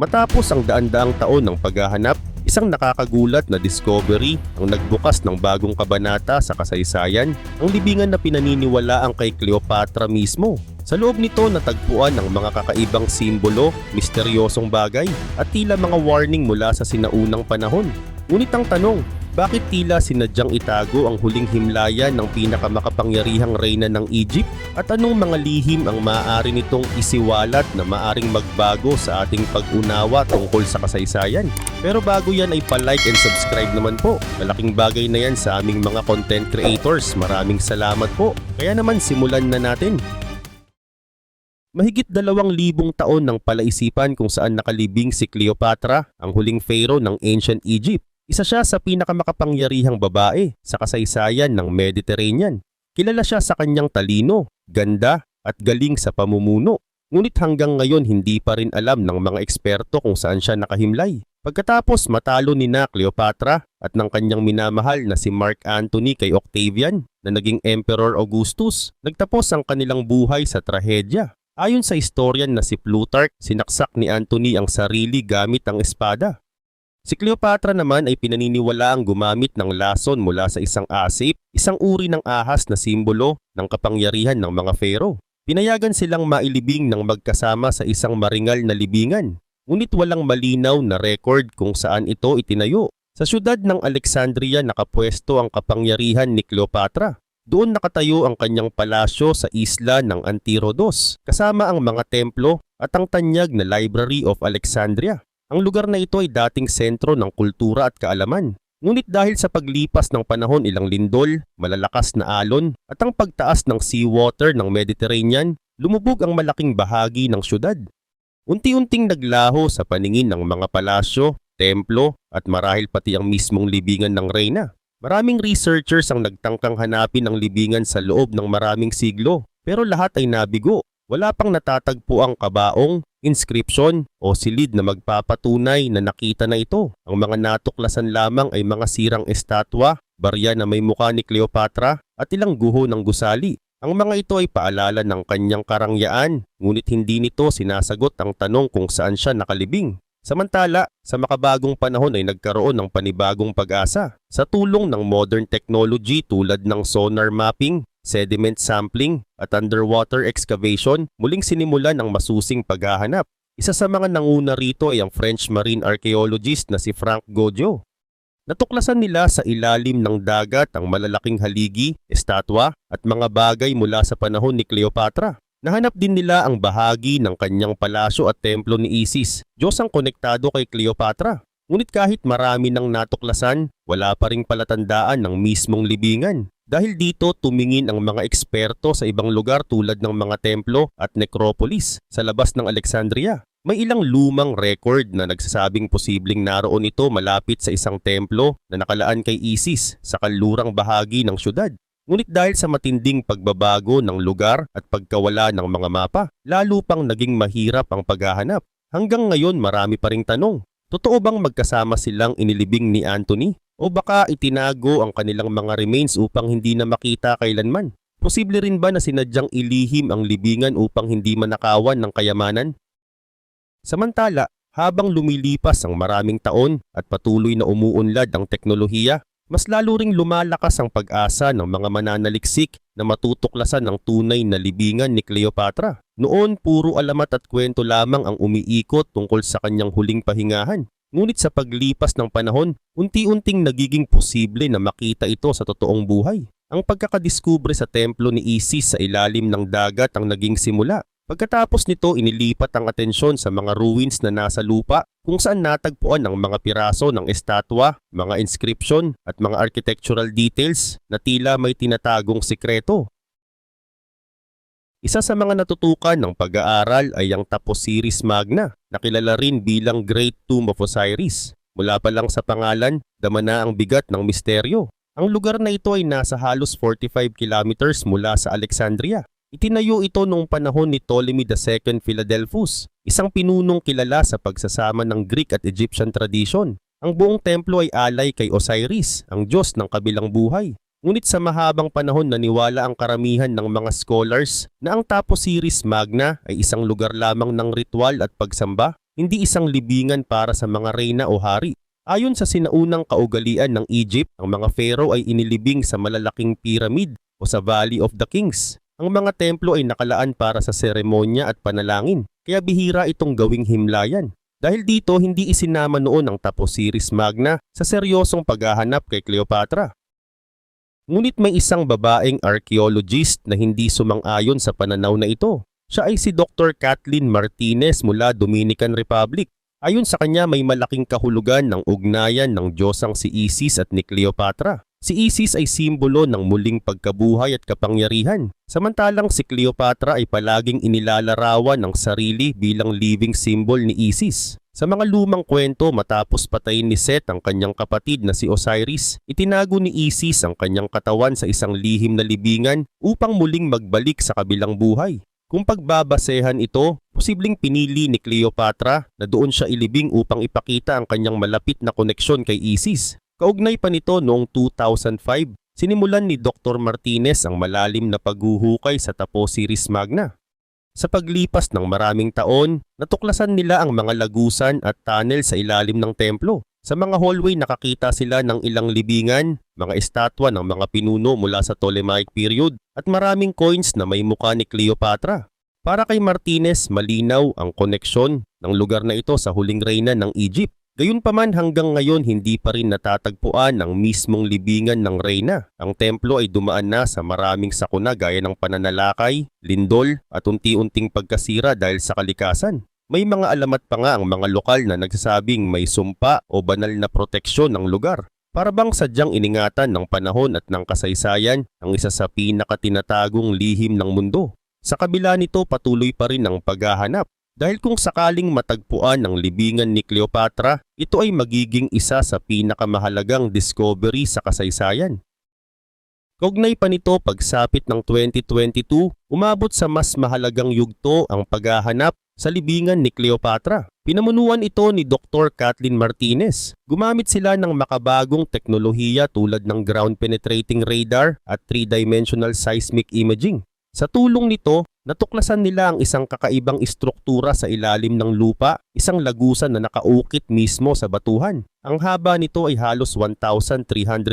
Matapos ang daan-daang taon ng paghahanap, isang nakakagulat na discovery ang nagbukas ng bagong kabanata sa kasaysayan, ang libingan na pinaniniwalaang kay Cleopatra mismo. Sa loob nito natagpuan ang mga kakaibang simbolo, misteryosong bagay at tila mga warning mula sa sinaunang panahon. Ngunit ang tanong, bakit tila sinadyang itago ang huling himlayan ng pinakamakapangyarihang reyna ng Egypt? At anong mga lihim ang maaari nitong isiwalat na maaring magbago sa ating pag-unawa tungkol sa kasaysayan? Pero bago yan ay pa-like and subscribe naman po. Malaking bagay na yan sa aming mga content creators. Maraming salamat po. Kaya naman simulan na natin. Mahigit dalawang libong taon ng palaisipan kung saan nakalibing si Cleopatra, ang huling pharaoh ng ancient Egypt. Isa siya sa pinakamakapangyarihang babae sa kasaysayan ng Mediterranean. Kilala siya sa kanyang talino, ganda at galing sa pamumuno. Ngunit hanggang ngayon hindi pa rin alam ng mga eksperto kung saan siya nakahimlay. Pagkatapos matalo ni na Cleopatra at ng kanyang minamahal na si Mark Antony kay Octavian na naging Emperor Augustus, nagtapos ang kanilang buhay sa trahedya. Ayon sa historian na si Plutarch, sinaksak ni Antony ang sarili gamit ang espada. Si Cleopatra naman ay pinaniniwala ang gumamit ng lason mula sa isang asip, isang uri ng ahas na simbolo ng kapangyarihan ng mga pharaoh. Pinayagan silang mailibing ng magkasama sa isang maringal na libingan, ngunit walang malinaw na record kung saan ito itinayo. Sa syudad ng Alexandria nakapwesto ang kapangyarihan ni Cleopatra. Doon nakatayo ang kanyang palasyo sa isla ng Antirodos, kasama ang mga templo at ang tanyag na Library of Alexandria. Ang lugar na ito ay dating sentro ng kultura at kaalaman. Ngunit dahil sa paglipas ng panahon ilang lindol, malalakas na alon at ang pagtaas ng seawater ng Mediterranean, lumubog ang malaking bahagi ng syudad. Unti-unting naglaho sa paningin ng mga palasyo, templo at marahil pati ang mismong libingan ng reyna. Maraming researchers ang nagtangkang hanapin ang libingan sa loob ng maraming siglo, pero lahat ay nabigo. Wala pang natatagpo ang kabaong, inscription o silid na magpapatunay na nakita na ito. Ang mga natuklasan lamang ay mga sirang estatwa, barya na may mukha ni Cleopatra at ilang guho ng gusali. Ang mga ito ay paalala ng kanyang karangyaan, ngunit hindi nito sinasagot ang tanong kung saan siya nakalibing. Samantala, sa makabagong panahon ay nagkaroon ng panibagong pag-asa. Sa tulong ng modern technology tulad ng sonar mapping, sediment sampling at underwater excavation, muling sinimulan ang masusing paghahanap. Isa sa mga nanguna rito ay ang French marine archaeologist na si Frank Godjo. Natuklasan nila sa ilalim ng dagat ang malalaking haligi, estatwa at mga bagay mula sa panahon ni Cleopatra. Nahanap din nila ang bahagi ng kanyang palasyo at templo ni Isis, Diyos ang konektado kay Cleopatra. Ngunit kahit marami ng natuklasan, wala pa ring palatandaan ng mismong libingan. Dahil dito tumingin ang mga eksperto sa ibang lugar tulad ng mga templo at necropolis sa labas ng Alexandria. May ilang lumang record na nagsasabing posibleng naroon ito malapit sa isang templo na nakalaan kay Isis sa kalurang bahagi ng syudad. Ngunit dahil sa matinding pagbabago ng lugar at pagkawala ng mga mapa, lalo pang naging mahirap ang paghahanap. Hanggang ngayon marami pa ring tanong. Totoo bang magkasama silang inilibing ni Anthony? O baka itinago ang kanilang mga remains upang hindi na makita kailanman? Posible rin ba na sinadyang ilihim ang libingan upang hindi manakawan ng kayamanan? Samantala, habang lumilipas ang maraming taon at patuloy na umuunlad ang teknolohiya, mas lalo ring lumalakas ang pag-asa ng mga mananaliksik na matutuklasan ang tunay na libingan ni Cleopatra. Noon puro alamat at kwento lamang ang umiikot tungkol sa kanyang huling pahingahan. Ngunit sa paglipas ng panahon, unti-unting nagiging posible na makita ito sa totoong buhay. Ang pagkakadiskubre sa templo ni Isis sa ilalim ng dagat ang naging simula. Pagkatapos nito inilipat ang atensyon sa mga ruins na nasa lupa kung saan natagpuan ang mga piraso ng estatwa, mga inscription at mga architectural details na tila may tinatagong sikreto. Isa sa mga natutukan ng pag-aaral ay ang Taposiris Magna na kilala rin bilang Great Tomb of Osiris. Mula pa lang sa pangalan, dama na ang bigat ng misteryo. Ang lugar na ito ay nasa halos 45 kilometers mula sa Alexandria. Itinayo ito noong panahon ni Ptolemy II Philadelphus, isang pinunong kilala sa pagsasama ng Greek at Egyptian tradition. Ang buong templo ay alay kay Osiris, ang Diyos ng kabilang buhay. Ngunit sa mahabang panahon naniwala ang karamihan ng mga scholars na ang Taposiris Magna ay isang lugar lamang ng ritual at pagsamba hindi isang libingan para sa mga reyna o hari. Ayon sa sinaunang kaugalian ng Egypt, ang mga pharaoh ay inilibing sa malalaking pyramid o sa Valley of the Kings. Ang mga templo ay nakalaan para sa seremonya at panalangin, kaya bihira itong gawing himlayan. Dahil dito hindi isinama noon ang Taposiris Magna sa seryosong paghahanap kay Cleopatra. Ngunit may isang babaeng archaeologist na hindi sumang-ayon sa pananaw na ito. Siya ay si Dr. Kathleen Martinez mula Dominican Republic. Ayon sa kanya may malaking kahulugan ng ugnayan ng Diyosang si Isis at ni Cleopatra. Si Isis ay simbolo ng muling pagkabuhay at kapangyarihan, samantalang si Cleopatra ay palaging inilalarawan ng sarili bilang living symbol ni Isis. Sa mga lumang kwento matapos patayin ni Set ang kanyang kapatid na si Osiris, itinago ni Isis ang kanyang katawan sa isang lihim na libingan upang muling magbalik sa kabilang buhay. Kung pagbabasehan ito, posibleng pinili ni Cleopatra na doon siya ilibing upang ipakita ang kanyang malapit na koneksyon kay Isis. Kaugnay pa nito noong 2005, sinimulan ni Dr. Martinez ang malalim na paghuhukay sa Taposiris Magna. Sa paglipas ng maraming taon, natuklasan nila ang mga lagusan at tunnel sa ilalim ng templo. Sa mga hallway nakakita sila ng ilang libingan, mga estatwa ng mga pinuno mula sa Ptolemaic period at maraming coins na may mukha ni Cleopatra. Para kay Martinez, malinaw ang koneksyon ng lugar na ito sa huling reyna ng Egypt. Gayunpaman hanggang ngayon hindi pa rin natatagpuan ang mismong libingan ng reyna. Ang templo ay dumaan na sa maraming sakuna gaya ng pananalakay, lindol at unti-unting pagkasira dahil sa kalikasan. May mga alamat pa nga ang mga lokal na nagsasabing may sumpa o banal na proteksyon ng lugar. Para bang sadyang iningatan ng panahon at ng kasaysayan ang isa sa pinakatinatagong lihim ng mundo. Sa kabila nito patuloy pa rin ang paghahanap dahil kung sakaling matagpuan ang libingan ni Cleopatra, ito ay magiging isa sa pinakamahalagang discovery sa kasaysayan. Kaugnay pa nito pagsapit ng 2022, umabot sa mas mahalagang yugto ang paghahanap sa libingan ni Cleopatra. Pinamunuan ito ni Dr. Kathleen Martinez. Gumamit sila ng makabagong teknolohiya tulad ng ground penetrating radar at three-dimensional seismic imaging. Sa tulong nito, natuklasan nila ang isang kakaibang istruktura sa ilalim ng lupa, isang lagusan na nakaukit mismo sa batuhan. Ang haba nito ay halos 1,300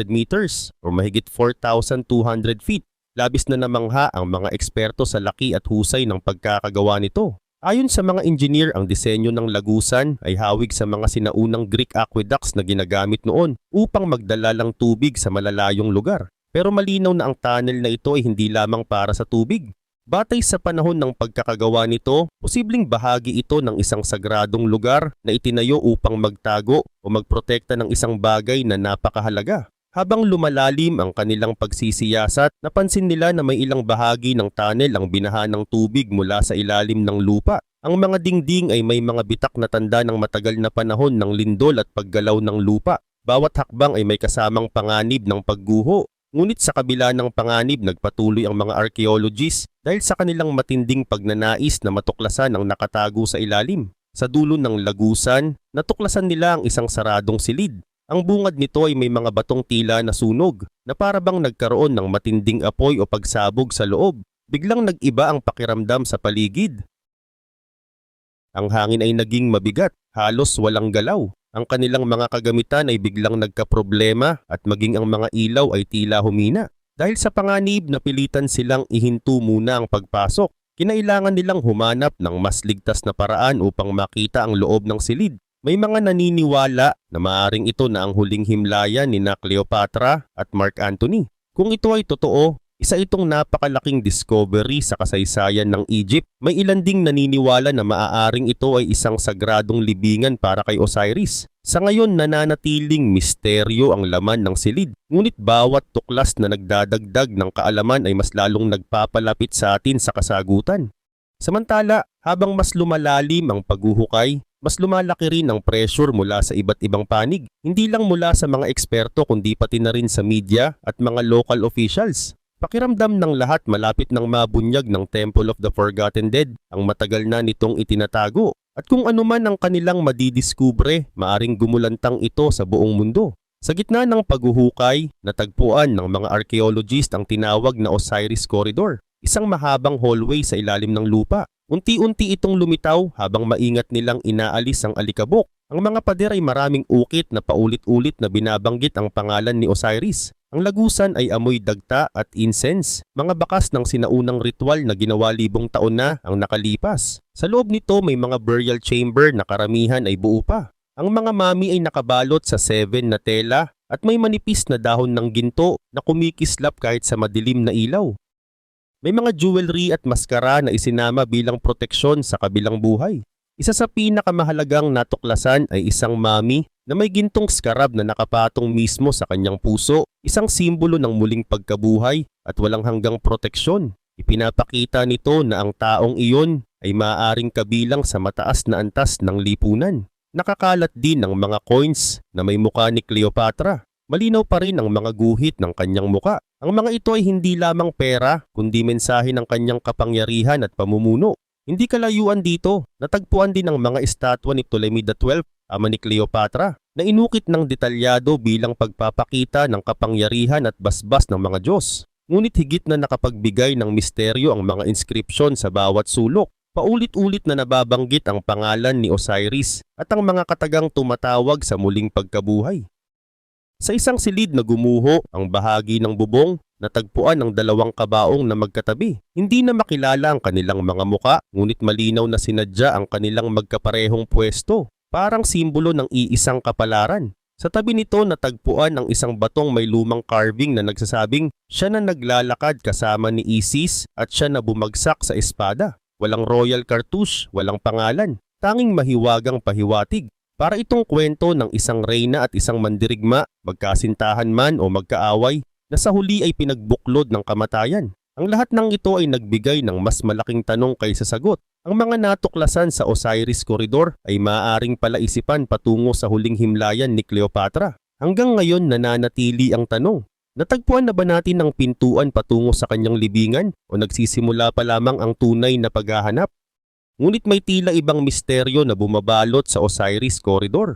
meters o mahigit 4,200 feet. Labis na namangha ang mga eksperto sa laki at husay ng pagkakagawa nito. Ayon sa mga engineer, ang disenyo ng lagusan ay hawig sa mga sinaunang Greek aqueducts na ginagamit noon upang magdala lang tubig sa malalayong lugar. Pero malinaw na ang tunnel na ito ay hindi lamang para sa tubig. Batay sa panahon ng pagkakagawa nito, posibleng bahagi ito ng isang sagradong lugar na itinayo upang magtago o magprotekta ng isang bagay na napakahalaga. Habang lumalalim ang kanilang pagsisiyasat, napansin nila na may ilang bahagi ng tunnel ang binaha ng tubig mula sa ilalim ng lupa. Ang mga dingding ay may mga bitak na tanda ng matagal na panahon ng lindol at paggalaw ng lupa. Bawat hakbang ay may kasamang panganib ng pagguho. Ngunit sa kabila ng panganib nagpatuloy ang mga archaeologists dahil sa kanilang matinding pagnanais na matuklasan ang nakatago sa ilalim. Sa dulo ng lagusan, natuklasan nila ang isang saradong silid. Ang bungad nito ay may mga batong tila na sunog na para bang nagkaroon ng matinding apoy o pagsabog sa loob. Biglang nag-iba ang pakiramdam sa paligid. Ang hangin ay naging mabigat, halos walang galaw. Ang kanilang mga kagamitan ay biglang nagkaproblema at maging ang mga ilaw ay tila humina. Dahil sa panganib napilitan silang ihinto muna ang pagpasok. Kinailangan nilang humanap ng mas ligtas na paraan upang makita ang loob ng silid. May mga naniniwala na maaring ito na ang huling himlayan ni na Cleopatra at Mark Antony. Kung ito ay totoo, isa itong napakalaking discovery sa kasaysayan ng Egypt. May ilan ding naniniwala na maaaring ito ay isang sagradong libingan para kay Osiris. Sa ngayon nananatiling misteryo ang laman ng silid. Ngunit bawat tuklas na nagdadagdag ng kaalaman ay mas lalong nagpapalapit sa atin sa kasagutan. Samantala, habang mas lumalalim ang paghuhukay, mas lumalaki rin ang pressure mula sa iba't ibang panig. Hindi lang mula sa mga eksperto kundi pati na rin sa media at mga local officials. Pakiramdam ng lahat malapit ng mabunyag ng Temple of the Forgotten Dead ang matagal na nitong itinatago. At kung ano man ang kanilang madidiskubre, maaring gumulantang ito sa buong mundo. Sa gitna ng paghuhukay, natagpuan ng mga archaeologist ang tinawag na Osiris Corridor, isang mahabang hallway sa ilalim ng lupa. Unti-unti itong lumitaw habang maingat nilang inaalis ang alikabok. Ang mga pader ay maraming ukit na paulit-ulit na binabanggit ang pangalan ni Osiris. Ang lagusan ay amoy dagta at incense, mga bakas ng sinaunang ritual na ginawa libong taon na ang nakalipas. Sa loob nito may mga burial chamber na karamihan ay buo pa. Ang mga mami ay nakabalot sa seven na tela at may manipis na dahon ng ginto na kumikislap kahit sa madilim na ilaw. May mga jewelry at maskara na isinama bilang proteksyon sa kabilang buhay. Isa sa pinakamahalagang natuklasan ay isang mami na may gintong skarab na nakapatong mismo sa kanyang puso, isang simbolo ng muling pagkabuhay at walang hanggang proteksyon. Ipinapakita nito na ang taong iyon ay maaaring kabilang sa mataas na antas ng lipunan. Nakakalat din ang mga coins na may mukha ni Cleopatra. Malinaw pa rin ang mga guhit ng kanyang muka. Ang mga ito ay hindi lamang pera, kundi mensahe ng kanyang kapangyarihan at pamumuno. Hindi kalayuan dito, natagpuan din ang mga estatwa ni Ptolemy XII, ama ni Cleopatra, na inukit ng detalyado bilang pagpapakita ng kapangyarihan at basbas ng mga Diyos. Ngunit higit na nakapagbigay ng misteryo ang mga inskripsyon sa bawat sulok. Paulit-ulit na nababanggit ang pangalan ni Osiris at ang mga katagang tumatawag sa muling pagkabuhay. Sa isang silid na gumuho ang bahagi ng bubong, natagpuan ang dalawang kabaong na magkatabi. Hindi na makilala ang kanilang mga muka, ngunit malinaw na sinadya ang kanilang magkaparehong pwesto, parang simbolo ng iisang kapalaran. Sa tabi nito natagpuan ang isang batong may lumang carving na nagsasabing siya na naglalakad kasama ni Isis at siya na bumagsak sa espada. Walang royal cartouche, walang pangalan, tanging mahiwagang pahiwatig. Para itong kwento ng isang reyna at isang mandirigma, magkasintahan man o magkaaway, na sa huli ay pinagbuklod ng kamatayan. Ang lahat ng ito ay nagbigay ng mas malaking tanong kaysa sagot. Ang mga natuklasan sa Osiris Corridor ay maaaring palaisipan patungo sa huling himlayan ni Cleopatra. Hanggang ngayon nananatili ang tanong, natagpuan na ba natin ang pintuan patungo sa kanyang libingan o nagsisimula pa lamang ang tunay na paghahanap? Ngunit may tila ibang misteryo na bumabalot sa Osiris Corridor.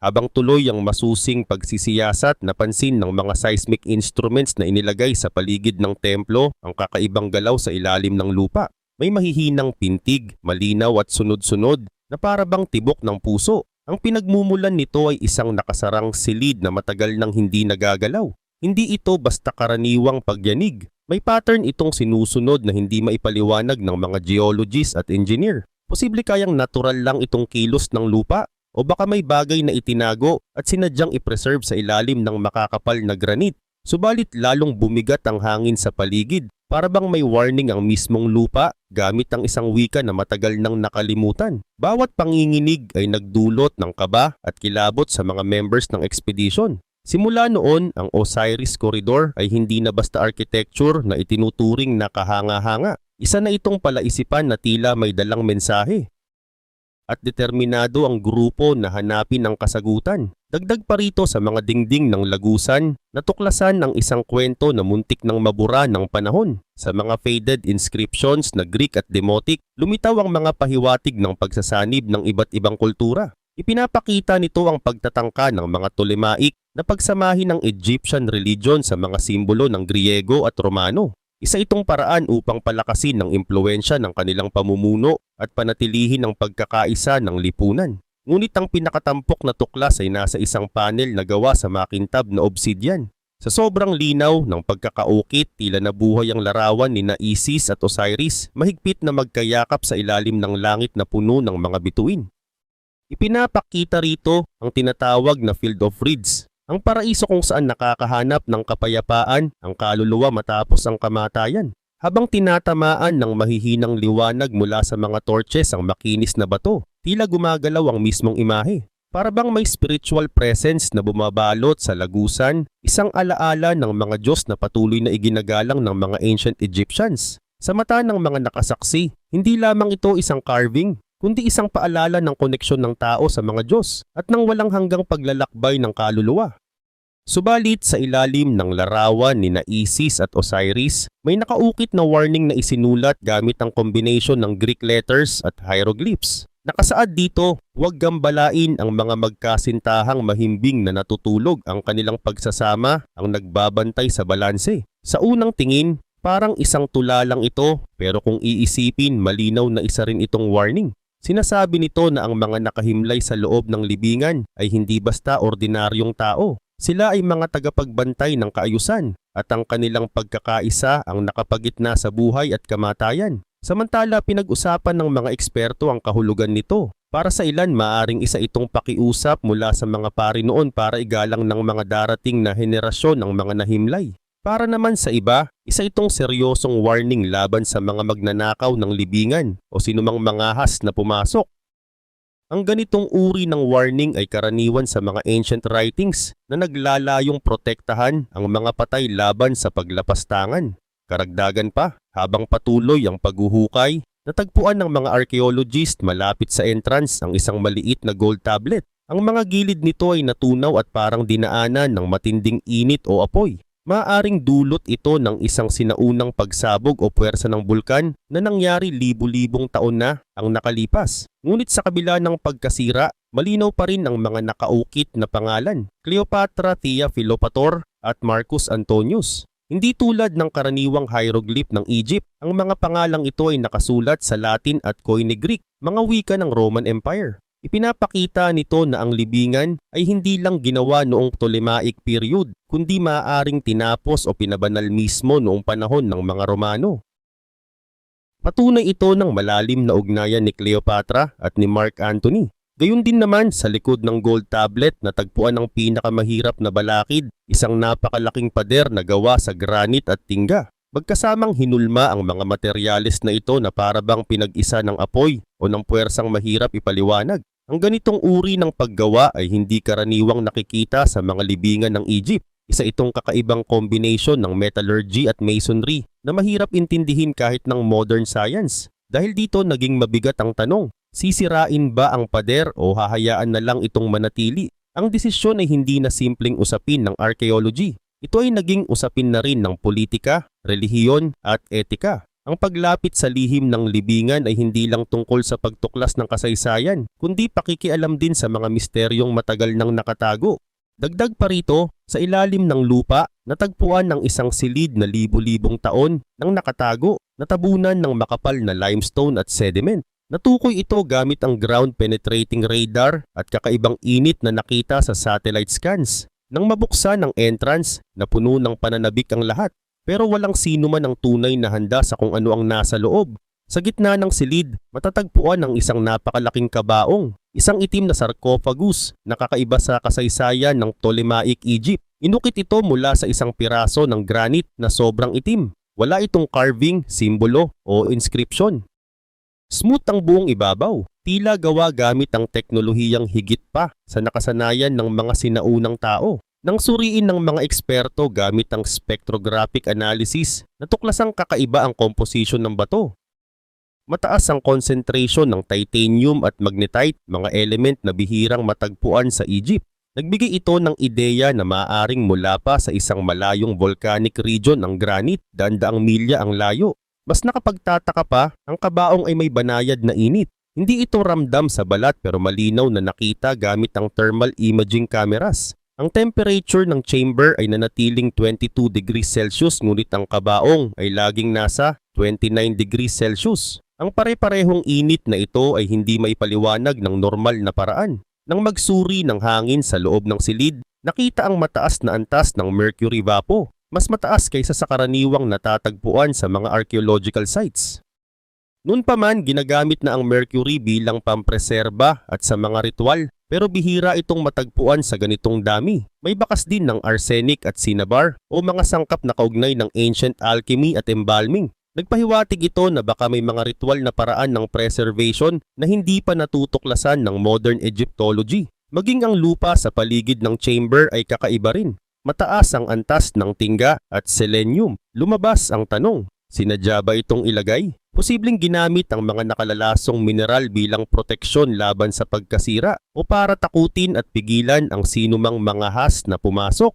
Habang tuloy ang masusing pagsisiyasat, napansin ng mga seismic instruments na inilagay sa paligid ng templo ang kakaibang galaw sa ilalim ng lupa. May mahihinang pintig, malinaw at sunod-sunod na parabang tibok ng puso. Ang pinagmumulan nito ay isang nakasarang silid na matagal nang hindi nagagalaw. Hindi ito basta karaniwang pagyanig. May pattern itong sinusunod na hindi maipaliwanag ng mga geologist at engineer. Posible kayang natural lang itong kilos ng lupa o baka may bagay na itinago at sinadyang ipreserve sa ilalim ng makakapal na granite. Subalit lalong bumigat ang hangin sa paligid para bang may warning ang mismong lupa gamit ang isang wika na matagal nang nakalimutan. Bawat panginginig ay nagdulot ng kaba at kilabot sa mga members ng expedition. Simula noon, ang Osiris Corridor ay hindi na basta architecture na itinuturing na kahanga-hanga. Isa na itong palaisipan na tila may dalang mensahe at determinado ang grupo na hanapin ang kasagutan. Dagdag pa rito sa mga dingding ng lagusan, natuklasan ang isang kwento na muntik ng mabura ng panahon. Sa mga faded inscriptions na Greek at Demotic, lumitaw ang mga pahiwatig ng pagsasanib ng iba't ibang kultura. Ipinapakita nito ang pagtatangka ng mga Ptolemaic na pagsamahin ng Egyptian religion sa mga simbolo ng Griego at Romano. Isa itong paraan upang palakasin ng impluensya ng kanilang pamumuno at panatilihin ang pagkakaisa ng lipunan. Ngunit ang pinakatampok na tuklas ay nasa isang panel na gawa sa makintab na obsidian. Sa sobrang linaw ng pagkakaukit, tila nabuhay ang larawan ni Isis at Osiris, mahigpit na magkayakap sa ilalim ng langit na puno ng mga bituin. Ipinapakita rito ang tinatawag na Field of Reeds ang paraiso kung saan nakakahanap ng kapayapaan ang kaluluwa matapos ang kamatayan. Habang tinatamaan ng mahihinang liwanag mula sa mga torches ang makinis na bato, tila gumagalaw ang mismong imahe. Para bang may spiritual presence na bumabalot sa lagusan, isang alaala ng mga Diyos na patuloy na iginagalang ng mga ancient Egyptians. Sa mata ng mga nakasaksi, hindi lamang ito isang carving, kundi isang paalala ng koneksyon ng tao sa mga Diyos at ng walang hanggang paglalakbay ng kaluluwa. Subalit sa ilalim ng larawan ni na Isis at Osiris, may nakaukit na warning na isinulat gamit ang kombinasyon ng Greek letters at hieroglyphs. Nakasaad dito, huwag gambalain ang mga magkasintahang mahimbing na natutulog ang kanilang pagsasama ang nagbabantay sa balanse. Sa unang tingin, Parang isang tula lang ito pero kung iisipin malinaw na isa rin itong warning. Sinasabi nito na ang mga nakahimlay sa loob ng libingan ay hindi basta ordinaryong tao. Sila ay mga tagapagbantay ng kaayusan at ang kanilang pagkakaisa ang nakapagitna sa buhay at kamatayan. Samantala pinag-usapan ng mga eksperto ang kahulugan nito. Para sa ilan maaring isa itong pakiusap mula sa mga pari noon para igalang ng mga darating na henerasyon ng mga nahimlay. Para naman sa iba, isa itong seryosong warning laban sa mga magnanakaw ng libingan o sinumang mangahas na pumasok. Ang ganitong uri ng warning ay karaniwan sa mga ancient writings na naglalayong protektahan ang mga patay laban sa paglapastangan. Karagdagan pa, habang patuloy ang paghuhukay, natagpuan ng mga archaeologist malapit sa entrance ang isang maliit na gold tablet. Ang mga gilid nito ay natunaw at parang dinaanan ng matinding init o apoy. Maaring dulot ito ng isang sinaunang pagsabog o puwersa ng bulkan na nangyari libu-libong taon na ang nakalipas. Ngunit sa kabila ng pagkasira, malinaw pa rin ang mga nakaukit na pangalan, Cleopatra Thea Philopator at Marcus Antonius. Hindi tulad ng karaniwang hieroglyph ng Egypt, ang mga pangalang ito ay nakasulat sa Latin at Koine Greek, mga wika ng Roman Empire. Ipinapakita nito na ang libingan ay hindi lang ginawa noong Ptolemaic period, kundi maaaring tinapos o pinabanal mismo noong panahon ng mga Romano. Patunay ito ng malalim na ugnayan ni Cleopatra at ni Mark Antony. Gayun din naman sa likod ng gold tablet na tagpuan ng pinakamahirap na balakid, isang napakalaking pader na gawa sa granite at tingga. Magkasamang hinulma ang mga materyales na ito na parabang pinag-isa ng apoy o ng puwersang mahirap ipaliwanag. Ang ganitong uri ng paggawa ay hindi karaniwang nakikita sa mga libingan ng Egypt. Isa itong kakaibang combination ng metallurgy at masonry na mahirap intindihin kahit ng modern science. Dahil dito naging mabigat ang tanong, sisirain ba ang pader o hahayaan na lang itong manatili? Ang desisyon ay hindi na simpleng usapin ng archaeology. Ito ay naging usapin na rin ng politika, relihiyon at etika. Ang paglapit sa lihim ng libingan ay hindi lang tungkol sa pagtuklas ng kasaysayan, kundi pakikialam din sa mga misteryong matagal nang nakatago. Dagdag pa rito, sa ilalim ng lupa, natagpuan ng isang silid na libu-libong taon nang nakatago, natabunan ng makapal na limestone at sediment. Natukoy ito gamit ang ground-penetrating radar at kakaibang init na nakita sa satellite scans. Nang mabuksan ang entrance, napuno ng pananabik ang lahat. Pero walang sino man ang tunay na handa sa kung ano ang nasa loob. Sa gitna ng silid, matatagpuan ang isang napakalaking kabaong, isang itim na sarcophagus na kakaiba sa kasaysayan ng Ptolemaic Egypt. Inukit ito mula sa isang piraso ng granite na sobrang itim. Wala itong carving, simbolo o inscription. Smooth ang buong ibabaw, tila gawa gamit ang teknolohiyang higit pa sa nakasanayan ng mga sinaunang tao. Nang suriin ng mga eksperto gamit ang spectrographic analysis, natuklasang kakaiba ang composition ng bato. Mataas ang concentration ng titanium at magnetite, mga element na bihirang matagpuan sa Egypt. Nagbigay ito ng ideya na maaaring mula pa sa isang malayong volcanic region ng granite, dandaang milya ang layo. Mas nakapagtataka pa, ang kabaong ay may banayad na init. Hindi ito ramdam sa balat pero malinaw na nakita gamit ang thermal imaging cameras. Ang temperature ng chamber ay nanatiling 22 degrees Celsius ngunit ang kabaong ay laging nasa 29 degrees Celsius. Ang pare-parehong init na ito ay hindi may paliwanag ng normal na paraan. Nang magsuri ng hangin sa loob ng silid, nakita ang mataas na antas ng mercury vapo, mas mataas kaysa sa karaniwang natatagpuan sa mga archaeological sites. Noon pa man ginagamit na ang mercury bilang pampreserba at sa mga ritual pero bihira itong matagpuan sa ganitong dami. May bakas din ng arsenic at cinnabar o mga sangkap na kaugnay ng ancient alchemy at embalming. Nagpahiwatig ito na baka may mga ritual na paraan ng preservation na hindi pa natutuklasan ng modern Egyptology. Maging ang lupa sa paligid ng chamber ay kakaiba rin. Mataas ang antas ng tingga at selenium. Lumabas ang tanong, sinadya ba itong ilagay? Posibleng ginamit ang mga nakalalasong mineral bilang proteksyon laban sa pagkasira o para takutin at pigilan ang sinumang mga has na pumasok.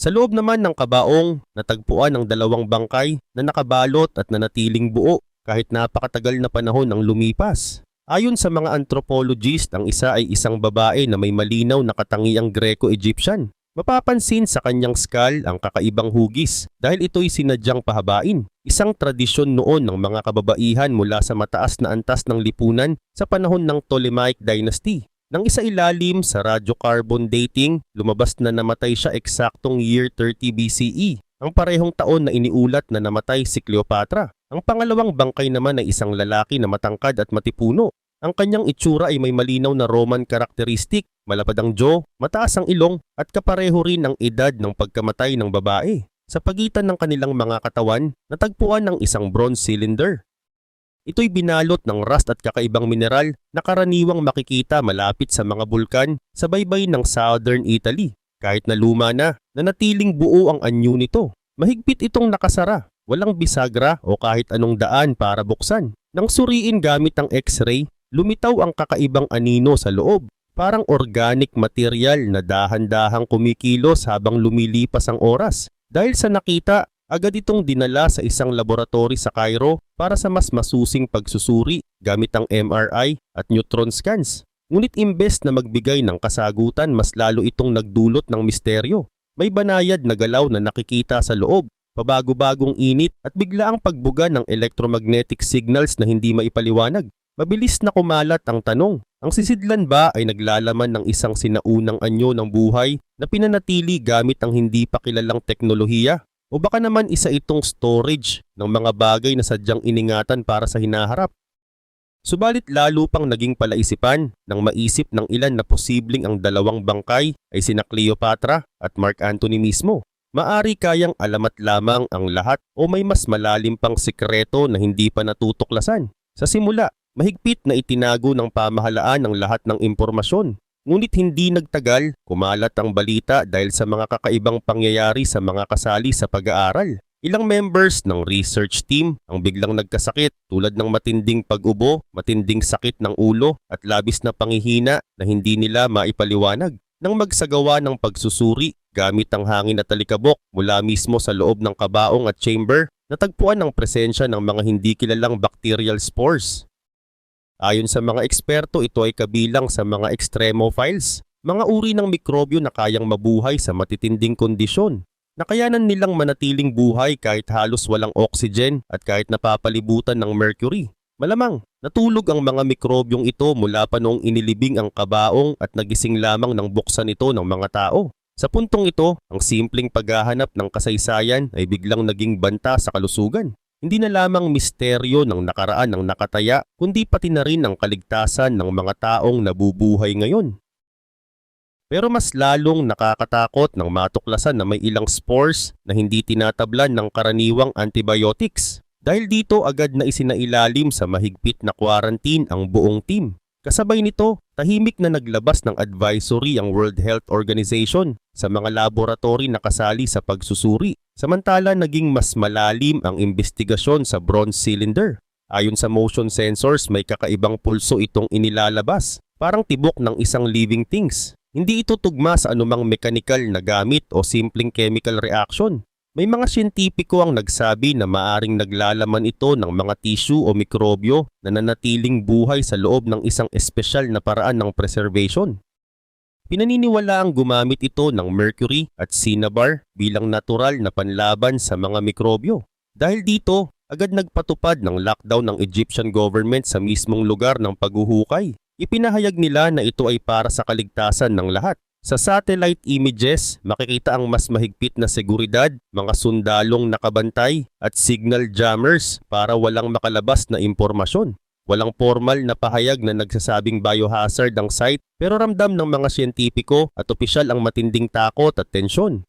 Sa loob naman ng kabaong, natagpuan ang dalawang bangkay na nakabalot at nanatiling buo kahit napakatagal na panahon ang lumipas. Ayon sa mga anthropologist, ang isa ay isang babae na may malinaw na katangiang Greco-Egyptian. Mapapansin sa kanyang skull ang kakaibang hugis dahil ito'y sinadyang pahabain. Isang tradisyon noon ng mga kababaihan mula sa mataas na antas ng lipunan sa panahon ng Ptolemaic Dynasty. Nang isa ilalim sa radiocarbon dating, lumabas na namatay siya eksaktong year 30 BCE, ang parehong taon na iniulat na namatay si Cleopatra. Ang pangalawang bangkay naman ay isang lalaki na matangkad at matipuno. Ang kanyang itsura ay may malinaw na Roman karakteristik, malapad ang jaw, mataas ang ilong at kapareho rin ang edad ng pagkamatay ng babae. Sa pagitan ng kanilang mga katawan, natagpuan ng isang bronze cylinder. Ito'y binalot ng rust at kakaibang mineral na karaniwang makikita malapit sa mga bulkan sa baybay ng southern Italy. Kahit na luma na, nanatiling buo ang anyo nito. Mahigpit itong nakasara, walang bisagra o kahit anong daan para buksan. Nang suriin gamit ang x-ray, lumitaw ang kakaibang anino sa loob. Parang organic material na dahan-dahang kumikilos habang lumilipas ang oras. Dahil sa nakita, agad itong dinala sa isang laboratory sa Cairo para sa mas masusing pagsusuri gamit ang MRI at neutron scans. Ngunit imbes na magbigay ng kasagutan, mas lalo itong nagdulot ng misteryo. May banayad na galaw na nakikita sa loob, pabago-bagong init at bigla ang pagbuga ng electromagnetic signals na hindi maipaliwanag. Mabilis na kumalat ang tanong, ang sisidlan ba ay naglalaman ng isang sinaunang anyo ng buhay na pinanatili gamit ang hindi pa kilalang teknolohiya? O baka naman isa itong storage ng mga bagay na sadyang iningatan para sa hinaharap? Subalit lalo pang naging palaisipan nang maisip ng ilan na posibleng ang dalawang bangkay ay sina Cleopatra at Mark Antony mismo. Maari kayang alamat lamang ang lahat o may mas malalim pang sikreto na hindi pa natutuklasan. Sa simula, mahigpit na itinago ng pamahalaan ang lahat ng impormasyon. Ngunit hindi nagtagal, kumalat ang balita dahil sa mga kakaibang pangyayari sa mga kasali sa pag-aaral. Ilang members ng research team ang biglang nagkasakit tulad ng matinding pag-ubo, matinding sakit ng ulo at labis na pangihina na hindi nila maipaliwanag. Nang magsagawa ng pagsusuri gamit ang hangin at talikabok mula mismo sa loob ng kabaong at chamber, natagpuan ang presensya ng mga hindi kilalang bacterial spores. Ayon sa mga eksperto, ito ay kabilang sa mga extremophiles, mga uri ng mikrobyo na kayang mabuhay sa matitinding kondisyon. Nakayanan nilang manatiling buhay kahit halos walang oxygen at kahit napapalibutan ng mercury. Malamang, natulog ang mga mikrobyong ito mula pa noong inilibing ang kabaong at nagising lamang ng buksan ito ng mga tao. Sa puntong ito, ang simpleng paghahanap ng kasaysayan ay biglang naging banta sa kalusugan. Hindi na lamang misteryo ng nakaraan ng nakataya, kundi pati na rin ang kaligtasan ng mga taong nabubuhay ngayon. Pero mas lalong nakakatakot ng matuklasan na may ilang spores na hindi tinatablan ng karaniwang antibiotics. Dahil dito agad na isinailalim sa mahigpit na quarantine ang buong team. Kasabay nito, tahimik na naglabas ng advisory ang World Health Organization sa mga laboratory na kasali sa pagsusuri. Samantala naging mas malalim ang investigasyon sa bronze cylinder. Ayon sa motion sensors, may kakaibang pulso itong inilalabas, parang tibok ng isang living things. Hindi ito tugma sa anumang mechanical na gamit o simpleng chemical reaction. May mga siyentipiko ang nagsabi na maaring naglalaman ito ng mga tissue o mikrobyo na nanatiling buhay sa loob ng isang espesyal na paraan ng preservation. Pinaniniwala ang gumamit ito ng mercury at cinnabar bilang natural na panlaban sa mga mikrobyo. Dahil dito, agad nagpatupad ng lockdown ng Egyptian government sa mismong lugar ng paghuhukay. Ipinahayag nila na ito ay para sa kaligtasan ng lahat. Sa satellite images, makikita ang mas mahigpit na seguridad, mga sundalong nakabantay at signal jammers para walang makalabas na impormasyon. Walang formal na pahayag na nagsasabing biohazard ang site pero ramdam ng mga siyentipiko at opisyal ang matinding takot at tensyon.